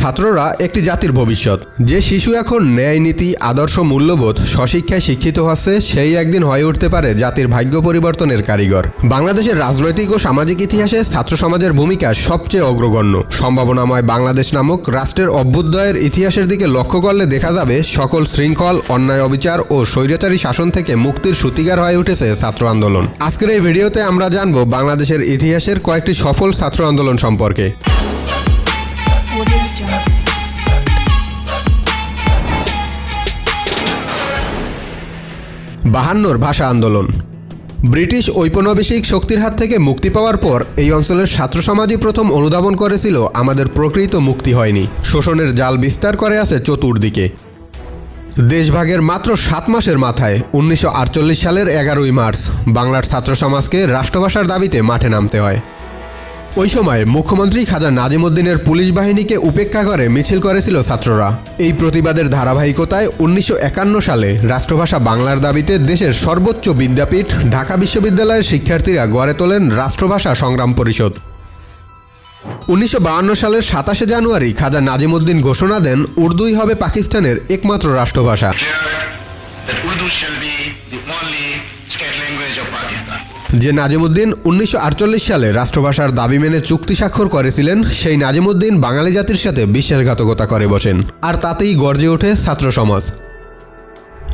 ছাত্ররা একটি জাতির ভবিষ্যৎ। যে শিশু এখন ন্যায় নীতি, আদর্শ মূল্যবোধ, স্বশিক্ষায় শিক্ষিত হচ্ছে, সেই একদিন হয়ে উঠতে পারে জাতির ভাগ্য পরিবর্তনের কারিগর। বাংলাদেশের রাজনৈতিক ও সামাজিক ইতিহাসে ছাত্র সমাজের ভূমিকা সবচেয়ে অগ্রগণ্য। সম্ভাবনাময় বাংলাদেশ নামক রাষ্ট্রের অভ্যুদয়ের ইতিহাসের দিকে লক্ষ্য করলে দেখা যাবে, সকল শৃঙ্খল, অন্যায় অবিচার ও স্বৈরাচারী শাসন থেকে মুক্তির সূতিকার হয়ে উঠেছে ছাত্র আন্দোলন। আজকের এই ভিডিওতে আমরা জানব বাংলাদেশের ইতিহাসের কয়েকটি সফল ছাত্র আন্দোলন সম্পর্কে। বাহান্নর ভাষা আন্দোলন। ব্রিটিশ ঔপনিবেশিক শক্তির হাত থেকে মুক্তি পাওয়ার পর এই অঞ্চলের ছাত্র সমাজই প্রথম অনুধাবন করেছিল, আমাদের প্রকৃত মুক্তি হয়নি। শোষণের জাল বিস্তার করে আছে চতুর্দিকে। দেশভাগের মাত্র সাত মাসের মাথায় উনিশশো আটচল্লিশ সালের এগারোই মার্চ বাংলার ছাত্র সমাজকে রাষ্ট্রভাষার দাবিতে মাঠে নামতে হয়। ওই সময় মুখ্যমন্ত্রী খাজা নাজিমুদ্দিনের পুলিশ বাহিনীকে উপেক্ষা করে মিছিল করেছিল ছাত্ররা। এই প্রতিবাদের ধারাবাহিকতায় উনিশশো একান্ন সালে রাষ্ট্রভাষা বাংলার দাবিতে দেশের সর্বোচ্চ বিদ্যাপীঠ, ঢাকা বিশ্ববিদ্যালয়ের শিক্ষার্থীরা গড়ে তোলেন রাষ্ট্রভাষা সংগ্রাম পরিষদ। উনিশশো সালের সাতাশে জানুয়ারি খাজা নাজিমুদ্দিন ঘোষণা দেন, উর্দুই হবে পাকিস্তানের একমাত্র রাষ্ট্রভাষা। যে নাজিমুদ্দিন উনিশশো আটচল্লিশ সালে রাষ্ট্রভাষার দাবি মেনে চুক্তি স্বাক্ষর করেছিলেন, সেই নাজিমুদ্দিন বাঙালি জাতির সাথে বিশ্বাসঘাতকতা করে বসেন। আর তাতেই গর্জে ওঠে ছাত্র সমাজ।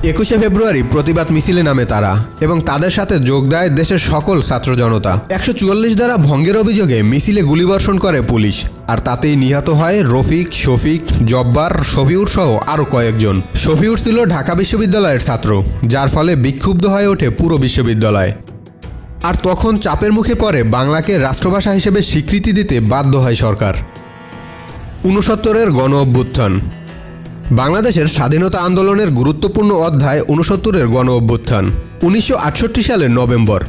একুশে ফেব্রুয়ারি প্রতিবাদ মিছিলে নামে তারা এবং তাদের সাথে যোগ দেয় দেশের সকল ছাত্র জনতা। একশো চুয়াল্লিশ দ্বারা ভঙ্গের অভিযোগে মিছিলে গুলিবর্ষণ করে পুলিশ, আর তাতেই নিহত হয় রফিক, শফিক, জব্বার, শফিউর সহ আরও কয়েকজন। শফিউর ছিল ঢাকা বিশ্ববিদ্যালয়ের ছাত্র, যার ফলে বিক্ষুব্ধ হয়ে ওঠে পুরো বিশ্ববিদ্যালয়। আর তখন চাপের মুখে পড়ে বাংলাকে রাষ্ট্রভাষা হিসেবে স্বীকৃতি দিতে বাধ্য হয় সরকার। উনসত্তরের গণ অভ্যুত্থান। বাংলাদেশের স্বাধীনতা আন্দোলনের গুরুত্বপূর্ণ অধ্যায় উনসত্তরের গণ অভ্যুত্থান, উনিশশো সালের নভেম্বর।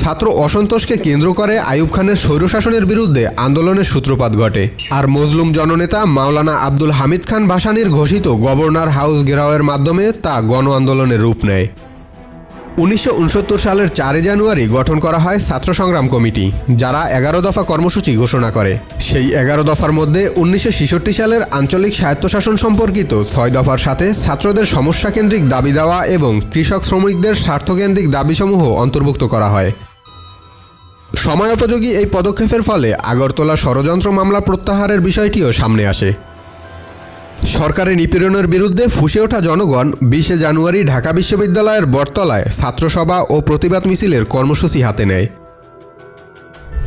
ছাত্র অসন্তোষকে কেন্দ্র করে আইয়ুব খানের স্বৈরশাসনের বিরুদ্ধে আন্দোলনের সূত্রপাত ঘটে। আর মজলুম জননেতা মাওলানা আব্দুল হামিদ খান ভাসানির ঘোষিত গভর্নর হাউস ঘেরাওয়ের মাধ্যমে তা গণ আন্দোলনের রূপ নেয়। উনিশশো উনসত্তর সালের চারই জানুয়ারি গঠন করা হয় ছাত্র সংগ্রাম কমিটি, যারা এগারো দফা কর্মসূচি ঘোষণা করে। সেই এগারো দফার মধ্যে উনিশশো ছেষট্টি সালের আঞ্চলিক স্বায়ত্তশাসন সম্পর্কিত ছয় দফার সাথে ছাত্রদের সমস্যাকেন্দ্রিক দাবি দেওয়া এবং কৃষক শ্রমিকদের স্বার্থকেন্দ্রিক দাবিসমূহ অন্তর্ভুক্ত করা হয়। সময়োপযোগী এই পদক্ষেপের ফলে আগরতলা ষড়যন্ত্র মামলা প্রত্যাহারের বিষয়টিও সামনে আসে। সরকারি নিপীড়নের বিরুদ্ধে ফুসে ওঠা জনগণ বিশে জানুয়ারি ঢাকা বিশ্ববিদ্যালয়ের বটতলায় ছাত্রসভা ও প্রতিবাদ মিছিলের কর্মসূচি হাতে নেয়।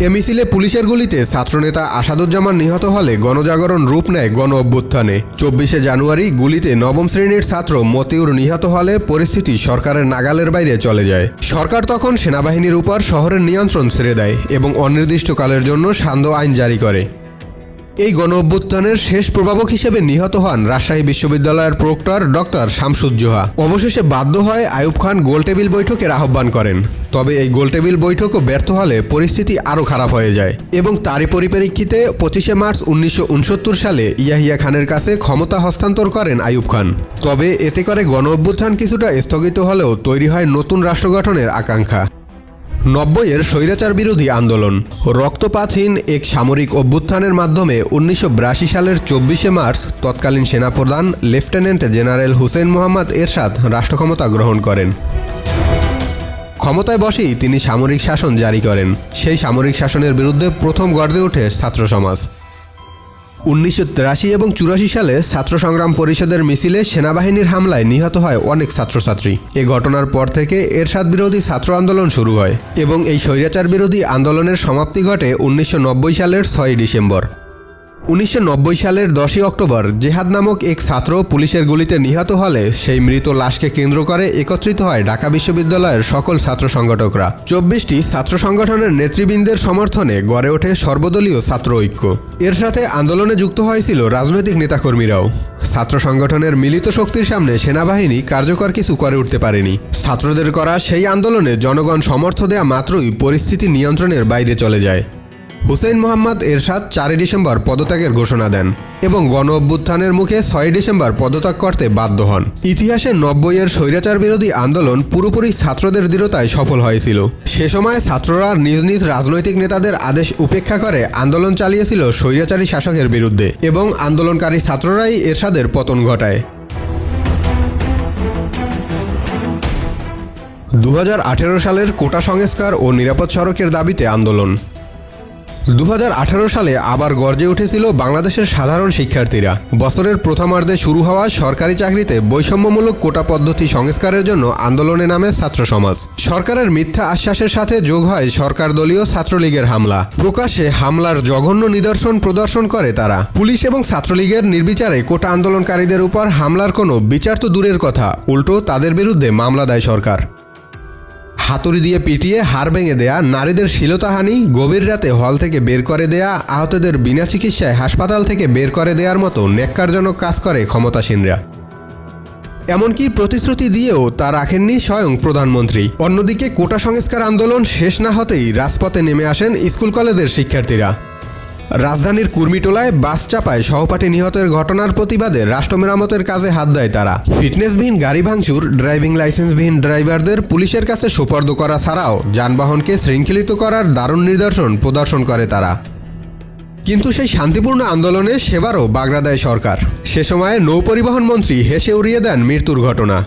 এ মিছিলে পুলিশের গুলিতে ছাত্রনেতা আসাদুজ্জামান নিহত হলে গণজাগরণ রূপ নেয় গণ অভ্যুত্থানে। চব্বিশে জানুয়ারি গুলিতে নবম শ্রেণির ছাত্র মতিউর নিহত হলে পরিস্থিতি সরকারের নাগালের বাইরে চলে যায়। সরকার তখন সেনাবাহিনীর উপর শহরের নিয়ন্ত্রণ ছেড়ে দেয় এবং অনির্দিষ্টকালের জন্য সান্ধ্য আইন জারি করে। এই গণ অভ্যুত্থানের শেষ প্রভাবক হিসেবে নিহত হন রাজশাহী বিশ্ববিদ্যালয়ের প্রক্টর ডক্টর শামসুজ্জোহা অবশেষে বাধ্য হয় আয়ুব খান গোলটেবিল বৈঠকের আহ্বান করেন। তবে এই গোলটেবিল বৈঠকও ব্যর্থ হলে পরিস্থিতি আরও খারাপ হয়ে যায় এবং তারই পরিপ্রেক্ষিতে পঁচিশে মার্চ উনিশশো উনসত্তর সালে ইয়াহিয়া খানের কাছে ক্ষমতা হস্তান্তর করেন আয়ুব খান। তবে এতে করে গণ অভ্যুত্থান কিছুটা স্থগিত হলেও তৈরি হয় নতুন রাষ্ট্র গঠনের আকাঙ্ক্ষা। নব্বইয়ের স্বৈরাচার বিরোধী আন্দোলন। রক্তপাতহীন এক সামরিক অভ্যুত্থানের মাধ্যমে উনিশশো বিরাশি সালের চব্বিশে মার্চ তৎকালীন সেনাপ্রধান, লেফটেন্যান্ট জেনারেল হুসেন মোহাম্মদ এরশাদ রাষ্ট্রক্ষমতা গ্রহণ করেন। ক্ষমতায় বসেই তিনি সামরিক শাসন জারি করেন। সেই সামরিক শাসনের বিরুদ্ধে প্রথম গর্জে ওঠে ছাত্র সমাজ। উনিশশো তিরাশি এবং চুরাশি সালে ছাত্র সংগ্রাম পরিষদের মিছিলে সেনাবাহিনীর হামলায় নিহত হয় অনেক ছাত্রছাত্রী। এ ঘটনার পর থেকে এরশাদ বিরোধী ছাত্র আন্দোলন শুরু হয় এবং এই স্বৈরাচার বিরোধী আন্দোলনের সমাপ্তি ঘটে উনিশশো নব্বই সালের ছয় ডিসেম্বর। উনিশশো নব্বই সালের দশই অক্টোবর, জেহাদ নামক এক ছাত্র পুলিশের গুলিতে নিহত হলে সেই মৃত লাশকে কেন্দ্র করে একত্রিত হয় ঢাকা বিশ্ববিদ্যালয়ের সকল ছাত্র সংগঠকরা। চব্বিশটি ছাত্র সংগঠনের নেতৃবৃন্দের সমর্থনে গড়ে ওঠে সর্বদলীয় ছাত্র ঐক্য। এর সাথে আন্দোলনে যুক্ত হয়েছিল রাজনৈতিক নেতাকর্মীরাও। ছাত্র সংগঠনের মিলিত শক্তির সামনে সেনাবাহিনী কার্যকর কিছু করে উঠতে পারেনি। ছাত্রদের করা সেই আন্দোলনে জনগণ সমর্থ দেয়া মাত্রই পরিস্থিতি নিয়ন্ত্রণের বাইরে চলে যায়। হুসেইন মোহাম্মদ এরশাদ চারই ডিসেম্বর পদত্যাগের ঘোষণা দেন এবং গণ অভ্যুত্থানের মুখে ছয় ডিসেম্বর পদত্যাগ করতে বাধ্য হন। ইতিহাসে নব্বইয়ের স্বৈরাচার বিরোধী আন্দোলন পুরোপুরি ছাত্রদের দৃঢ়তায় সফল হয়েছিল। সে সময় ছাত্ররা নিজ নিজ রাজনৈতিক নেতাদের আদেশ উপেক্ষা করে আন্দোলন চালিয়েছিল স্বৈরাচারী শাসকের বিরুদ্ধে এবং আন্দোলনকারী ছাত্ররাই এরশাদের পতন ঘটায়। দু হাজার আঠেরো সালের কোটা সংস্কার ও নিরাপদ সড়কের দাবিতে আন্দোলন। দু হাজার আঠারো সালে আবার গর্জে উঠেছিল বাংলাদেশের সাধারণ শিক্ষার্থীরা। বছরের প্রথমার্ধে শুরু হওয়া সরকারি চাকরিতে বৈষম্যমূলক কোটা পদ্ধতি সংস্কারের জন্য আন্দোলনে নামে ছাত্র সমাজ। সরকারের মিথ্যা আশ্বাসের সাথে যোগ হয় সরকার দলীয় ছাত্রলীগের হামলা। প্রকাশ্যে হামলার জঘন্য নিদর্শন প্রদর্শন করে তারা। পুলিশ এবং ছাত্রলীগের নির্বিচারে কোটা আন্দোলনকারীদের উপর হামলার কোনো বিচার তো দূরের কথা, উল্টো তাদের বিরুদ্ধে মামলা দেয় সরকার। হাতুড়ি দিয়ে পিটিয়ে হাড় ভেঙে দেয়া, নারীদের শিলতাহানি, গভীর রাতে হল থেকে বের করে দেয়া, আহতদের বিনা চিকিৎসায় হাসপাতাল থেকে বের করে দেওয়ার মতো ন্যাক্কারজনক কাজ করে ক্ষমতাসীনরা। এমনকি প্রতিশ্রুতি দিয়েও তা রাখেননি স্বয়ং প্রধানমন্ত্রী। অন্যদিকে কোটা সংস্কার আন্দোলন শেষ না হতেই রাজপথে নেমে আসেন স্কুল কলেজের শিক্ষার্থীরা। রাজধানীর কুর্মিটোলায় বাস চাপায় সহপাঠী নিহতের ঘটনার প্রতিবাদে রাষ্ট্র মেরামতের কাজে হাত দেয় তারা। ফিটনেসবিহীন গাড়ি ভাঙচুর, ড্রাইভিং লাইসেন্সবিহীন ড্রাইভারদের পুলিশের কাছে সোপর্দ করা ছাড়াও যানবাহনকে শৃঙ্খলিত করার দারুণ নিদর্শন প্রদর্শন করে তারা। কিন্তু সেই শান্তিপূর্ণ আন্দোলনে সেবারও বাগড়া দেয় সরকার। সে সময়ে নৌপরিবহন মন্ত্রী হেসে উড়িয়ে দেন মৃত্যুর ঘটনা।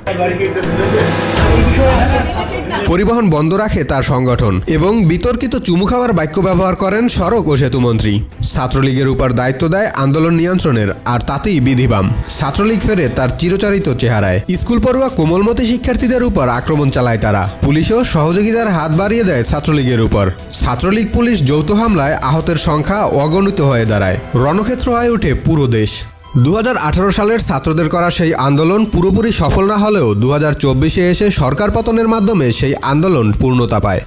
পরিবহন বন্ধ রাখে তার সংগঠন এবং বিতর্কিত চুমু খাওয়ার বাক্য ব্যবহার করেন সড়ক ও সেতু মন্ত্রী ছাত্রলীগের উপর দায়িত্ব দেয় আন্দোলন নিয়ন্ত্রণের, আর তাতেই বিধিবাম। ছাত্রলীগ ফেরে তার চিরচারিত চেহারায়। স্কুল পড়ুয়া কোমলমতি শিক্ষার্থীদের উপর আক্রমণ চালায় তারা। পুলিশও সহযোগিতার হাত বাড়িয়ে দেয় ছাত্রলীগের উপর। ছাত্রলীগ পুলিশ যৌথ হামলায় আহতের সংখ্যা অগণিত হয়ে দাঁড়ায়। রণক্ষেত্র হয়ে ওঠে পুরো দেশ। দু হাজার আঠারো সালের ছাত্রদের করা সেই আন্দোলন পুরোপুরি সফল না হলেও দু এসে সরকার পতনের মাধ্যমে সেই আন্দোলন পূর্ণতা পায়।